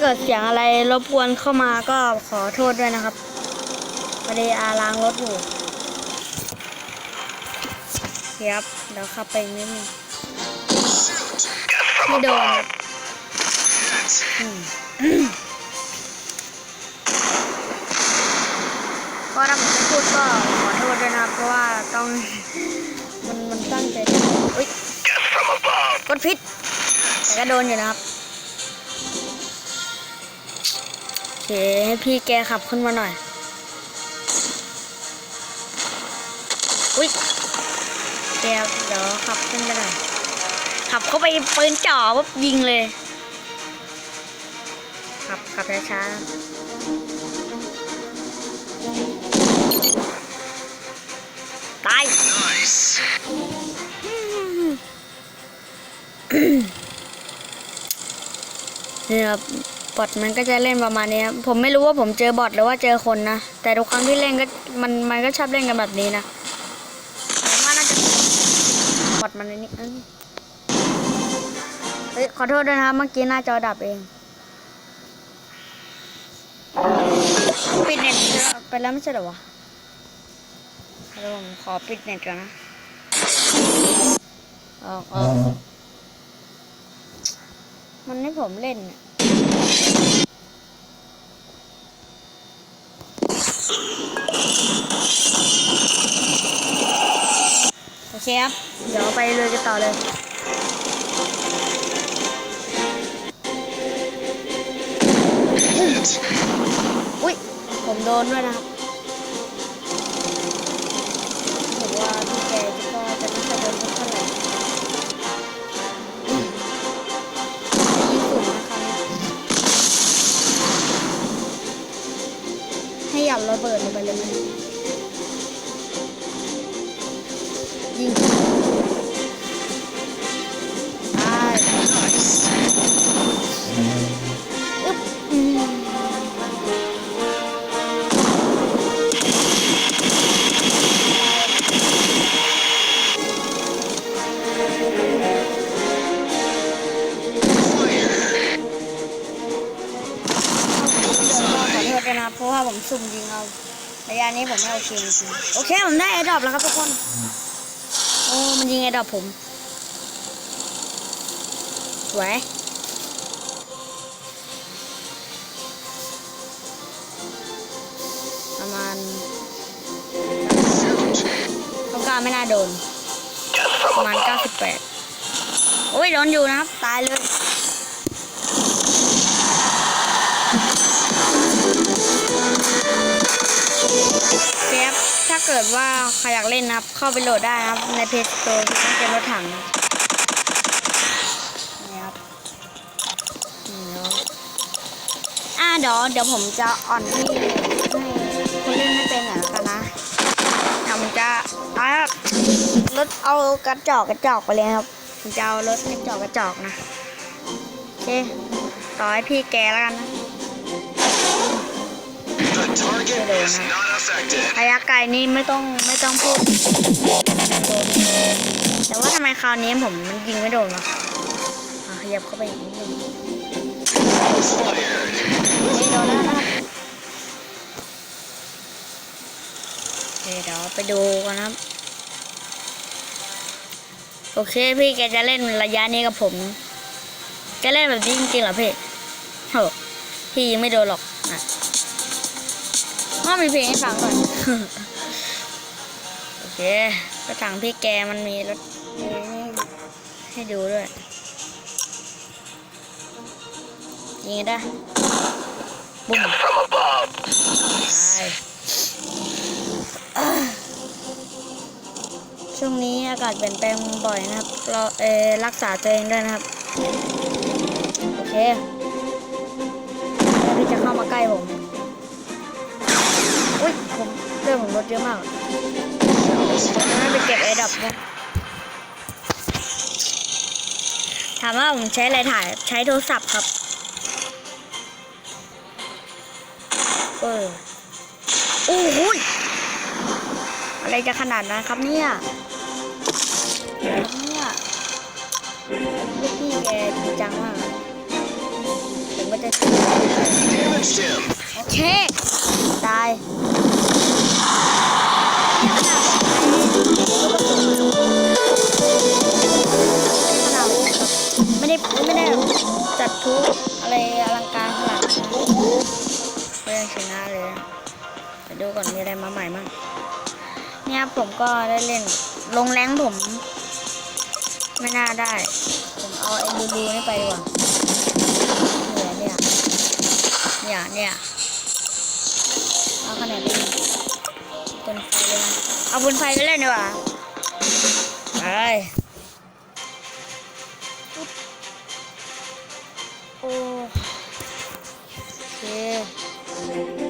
เกิดเสียงอะไรรบกวนเข้ามาก็ขอโทษด้วยนะครับพอดีอาล้างรถอยู่ครับเดี๋ยวขับไปนิดนึงไม่โดนก็ถ้าผมไม่พูดก็ขอโทษด้วยนะเพราะว่าต้องมันมันตั้งใจอุ้ยกดพิษแต่ก็โดนอยู่นะครับ เคให้พี่แกขับขึ้นมาหน่อย อุ้ยแกเดี๋ยวขับขึ้นไปหน่อย ขับเข้าไปปืนจ่อปุ๊บยิงเลย ขับขับช้าๆตาย นี่ครับ บอทมันก็จะเล่นประมาณนี้ครับผมไม่รู้ว่าผมเจอบอทหรือว่าเจอคนนะ แต่ทุกครั้งที่เล่นก็มันมันก็ชอบเล่นกันแบบนี้นะผมว่าน่าจะบอทมันในนี้เอ้ยเฮ้ยขอโทษด้วยนะครับเมื่อกี้หน้าจอดับเอง ปิดเน็ตไปแล้วไม่ใช่หรอวะเดี๋ยวผมขอปิดเน็ตก่อนนะออกออกมันให้ผมเล่นน่ะ โอเคครับ เดี๋ยวไปเลยกันต่อเลยอุ้ยผมโดนด้วยนะครับ ให้หยั เพราะว่าผมสุ่มยิงเอาระยะนี้ผมไม่โอเคจริงๆโอเคผมได้ไอ้ดรอปแล้วครับทุกคน โอ้มันยิงไอ้ดรอปผมสวยประมาณต้องการไม่น่าโดน ประมาณ 98 โอ้ยโดนอยู่นะครับ ตายเลย เซฟถ้าเกิดว่าใครอยากเล่นนะครับ เข้าไปโหลดได้ครับ ในเพจโตร์ที่เป็นรถถังนะครับนี่เนาะอ่าเดี๋ยวเดี๋ยวผมจะอ่อนที่ให้คนเล่นไม่เป็นหน่อยละกันนะผมจะเอารถเอากระจอกกระจอกไปเลยครับผมจะเอารถกระจอกกระจอกนะโอเคต่อให้พี่แกแล้วกันนะ ระยะไกลนี่ไม่ต้องไม่ต้องพูด แต่ว่าทำไมคราวนี้ผมมันยิงไม่โดนวะอะขยับเข้าไปอีกนิดนึงไม่โดนแล้วนะเดี๋ยวไปดูกันครับ โอเคพี่แกจะเล่นระยะนี้กับผมจะเล่นแบบนี้จริงๆเหรอพี่โหพี่ยังไม่โดนหรอกอะ ว่ามีเพลงให้ฟังก่อนโอเคกระถางพี่แกมันมีรถมีนี่ให้ดูด้วยยิงได้บุ้ม From above. ตายอะช่วงนี้อากาศเปลี่ยนแปลงบ่อยนะครับ เราเออรักษาตัวเองด้วยนะครับ โอเคแล้วพี่จะเข้ามาใกล้ผมอุ้ย พื่องของรถเยอะมากผมไม่ไปเก็บไอ้ดับนะถามว่าผมใช้อะไรถ่ายใช้โทรศัพท์ครับ เออโอ้โหอะไรจะขนาดนั้นครับเนี่ยเนี่ยลูกพี่แกจริงจังมากผมก็จะโอเค ตาย ไม่ได้ไม่ได้จัดทุกอะไรอลังการขนาดนั้นก็ยังชนะเลยไปดูก่อนมีอะไรมาใหม่มั่งเนี่ยผมก็ได้เล่น ลงแรงผม ไม่น่าได้ ผมเอาไอ้บูบูนี่ไปดีกว่าเนี่ยเนี่ยเนี่ยเนี่ยเอาขนาดนี้บนไฟเลยนะ เอาบนไฟไปเล่นดีกว่าไปโอ้โอเค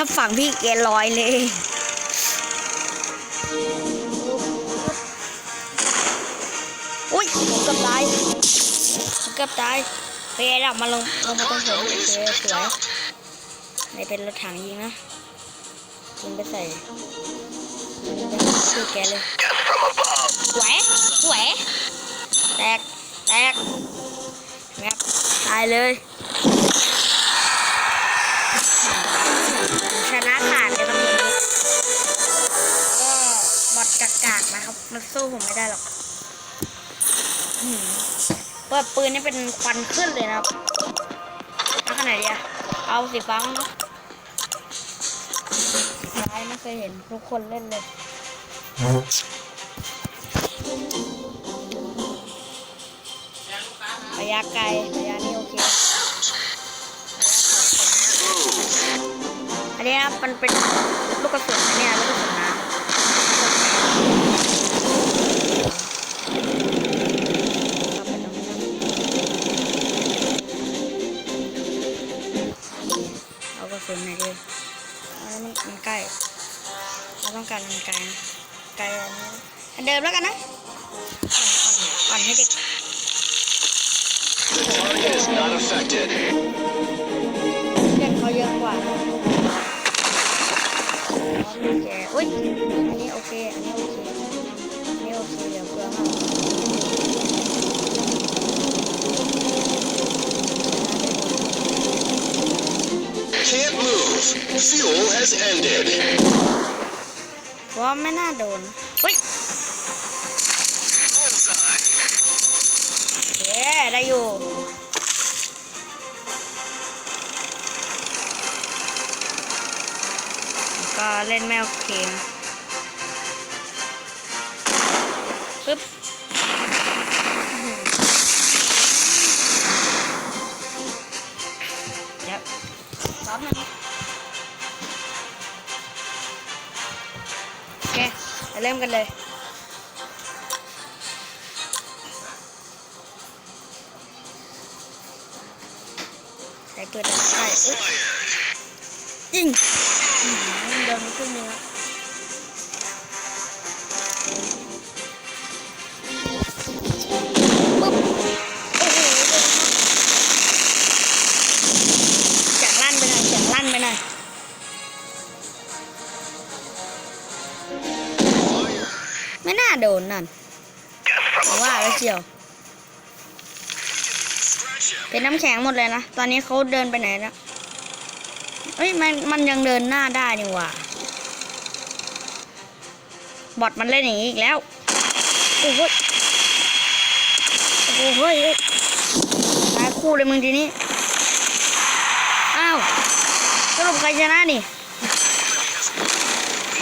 ถลอยเลยครับฝั่งพี่เกลอยเลย อุ้ยเกับตายเกับตายเฮ้ยเรามาลงลงมาตรงผมโอเคสวยนี่เป็นรถถังยิงนะยิงไปใส่ชื่อแกเลย Get from above. สวยสวยแตกแตกแงบตายเลย มันสู้ผมไม่ได้หรอกอืมเปิดปืนนี่เป็นควันขึ้นเลยนะครับเอาขนาดเดียเอาสีฟ้ามั้งนะร้ายไม่เคยเห็นทุกคนเล่นเลยระยะไกลระยะนี้โอเคระยะเขาอันนี้มันเป็นลูกกระสุนนะเนี่ยลูกกระสุนน้ำ กันไกลนะไกลอันเดิมแล้วกันนะอ่อนอ่อนให้เด็ก Target is not affected. เพื่อนเขาเยอะกว่าโอเคอุ้ยอันนี้โอเค อันนี้โอเค อันนี้โอเค เดี๋ยวเพื่อมา Can't move. Fuel has ended. เพราะว่าไม่น่าโดนอุ้ย Bullseye. โอเคได้อยู่ก็เล่นแมวเคง มกันเลยใช้ปืนอะไรใช่อุ๊ย Fired. ยิงอื้อหือเดินมาครึ่งหนึงแล้วปุ๊บ น่าโดนนั่น Get ผม from ว่าแล้ว above. เชียว Scratch him. เป็นน้ำแข็งหมดเลยนะ ตอนนี้เขาเดินไปไหนแล้วเอ้ยมันมันยังเดินหน้าได้นี่หว่าบอทมันเล่นอย่างนี้อีกแล้ว โอ้โหยโอ้โหเฮ้ยเฮ้ยตายคู่เลยมึงทีนี้ อ้าวสรุปใครชนะนี่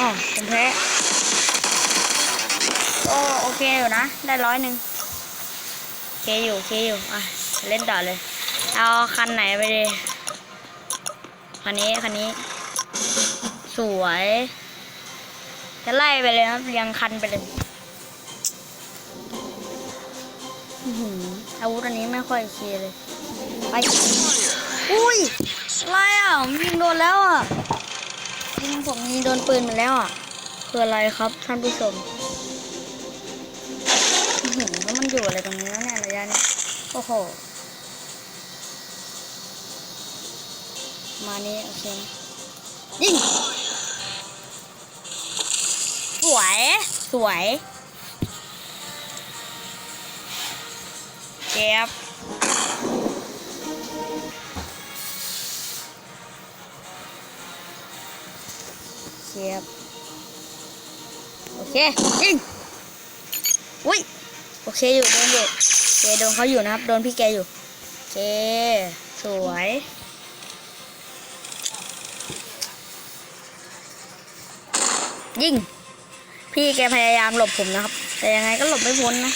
อ๋อผมแพ้ โอ้โอเคอยู่นะ ได้ร้อยหนึ่งโอเคอยู่โอเคอยู่อะเล่นต่อเลย เอาคันไหนไปดีคันนี้คันนี้ สวย จะไล่ไปเลยครับเรียงคันไปเลยอาวุธอันนี้ไม่ค่อยโอเคเลย ไป อุ้ยอะไรอะผมยิงโดนแล้วอะยิงผมยิงโดนปืนมาแล้วอะคืออะไรครับท่านผู้ชม อยู่อะไรตรงนี้แล้วเนี่ยระยะนี้โอ้โห มานี้โอเคยิงสวย สวยเจ็บเจ็บโอเคยิงอุ้ย อเคอยู่โดนอยู่เคโดนเขาอยู่นะครับ โดนพี่แกอยู่โอเคสวยยิงพี่แกพยายามหลบผมนะครับ แต่ยังไงก็หลบไม่พ้นนะ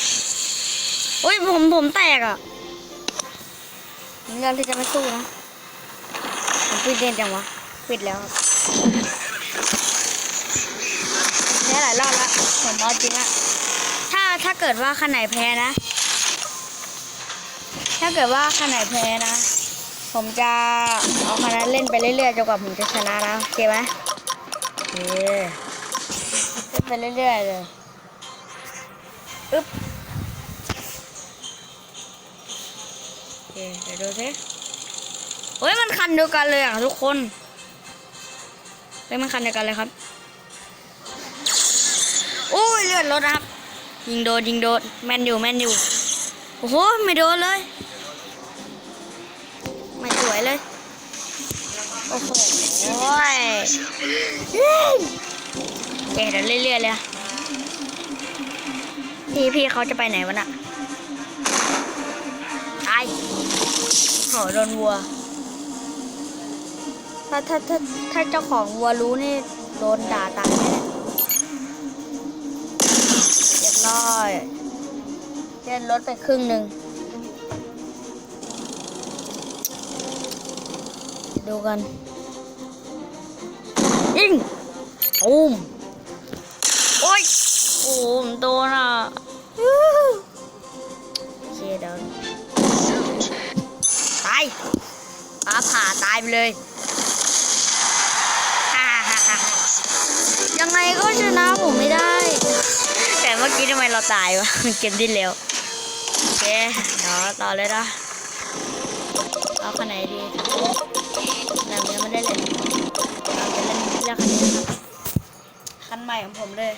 อุ้ยผมผมแตกอะผมเลือกที่จะไม่สู้นะผมปิดเด่นจังวะปิดแล้วครับแพ้หลายรอบแล้วผมเอาจริงอะ ถ้าเกิดว่าขนาดแพ้นะ ถ้าเกิดว่าขนาดแพ้นะ ผมจะเอาคณะเล่นไปเรื่อยๆจนกว่าผมจะชนะนะโอเคไหมโอเคเล่นไปเรื่อยๆเลยอึ๊บโอเคเดี๋ยวดูสิเฮ้ยมันคันเดียวกันเลยอะทุกคนเฮ้ยมันคันเดียวกันเลยครับ โอ้ยเลือดรถนะครับ ยิงโดนยิงโดนแมนอยู่แมนอยู่ โอ้โห ไม่โดนเลย ไม่สวยเลย โอ้โหโอ้ยเจ๊เดี๋ยวเรื่อยๆเลยอะพี่พี่เขาจะไปไหนวะน่ะตายโหโดนวัว ถ้าถ้าถ้าถ้าเจ้าของวัวรู้นี่โดนด่าตายแน่เรียบร้อย เล่นรถไปครึ่งหนึ่ง ดูกัน ยิงตูมโอ้ยโอ้มโดนอะฮู้โอเคเดี๋ยวตายฟ้าผ่าตายไปเลยยังไงก็ชนะผมไม่ได้ แต่เมื่อกี้ทำไมเราตายวะเกมดิ้นเร็ว เคเดี๋ยวต่อเลยนะเอาคันไหนดีแบบนี้ไม่ได้เล่นเราจะเล่นเลือกคันนี้ครับคันใหม่ของผมเลย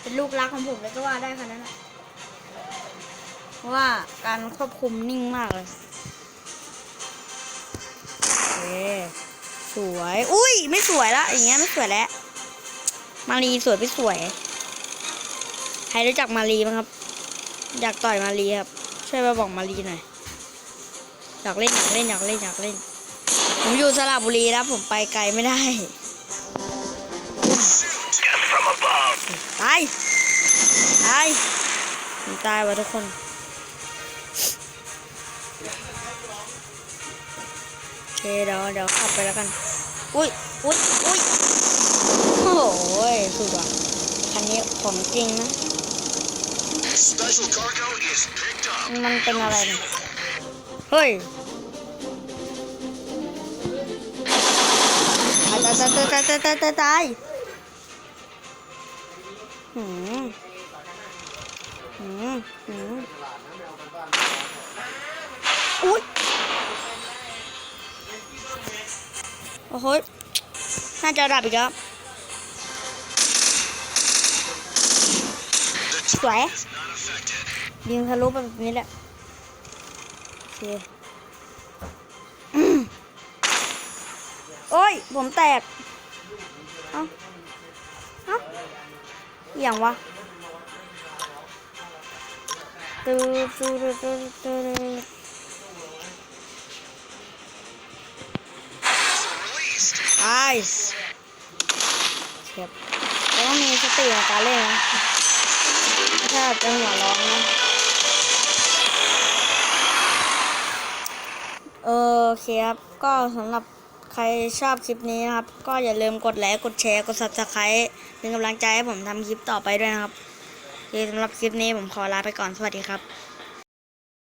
เป็นลูกรักของผมเลยก็ว่าได้คันนั้นนะเพราะว่าการควบคุมนิ่งมากเลยโอเคสวย อุ้ย ไม่สวยละ อย่างเงี้ยไม่สวยแล้ว มารีสวยไม่สวย ใครรู้จักมารีบ้างครับ อยากต่อยมารีครับ ช่วยมาบอกมารีหน่อย อยากเล่นอยากเล่นอยากเล่นอยากเล่น ผมอยู่สระบุรีแล้วผมไปไกลไม่ได้ ตาย ตายผมตายวะทุกคนโอเคเดี๋ยวเดี๋ยวขับไปแล้วกัน อุ้ยอุ้ยอุ้ยโอ้โหสุดว่ะคันนี้ของจริงนะ มันเป็นอะไรเนี่ยเฮ้ยตายตายตายตายตายตายตายหืมอืมอืมอุ้ยโอ้โหน่าจะดับอีกแล้วสวย ยิงทะลุแบบนี้แหละโอเคโอ้ย ผมแตก เอ้า เอ้าอย่างวะตูตูตูตูตู Released. ตายเฉียบเราต้องมีสติในการเล่นนะถ้าจะหัวร้องนะ โอเคครับ ก็สำหรับใครชอบคลิปนี้นะครับ ก็อย่าลืมกดไลค์กดแชร์กด subscribe เป็นกำลังใจให้ผมทำคลิปต่อไปด้วยนะครับโอเคสำหรับคลิปนี้ผมขอลาไปก่อนสวัสดีครับ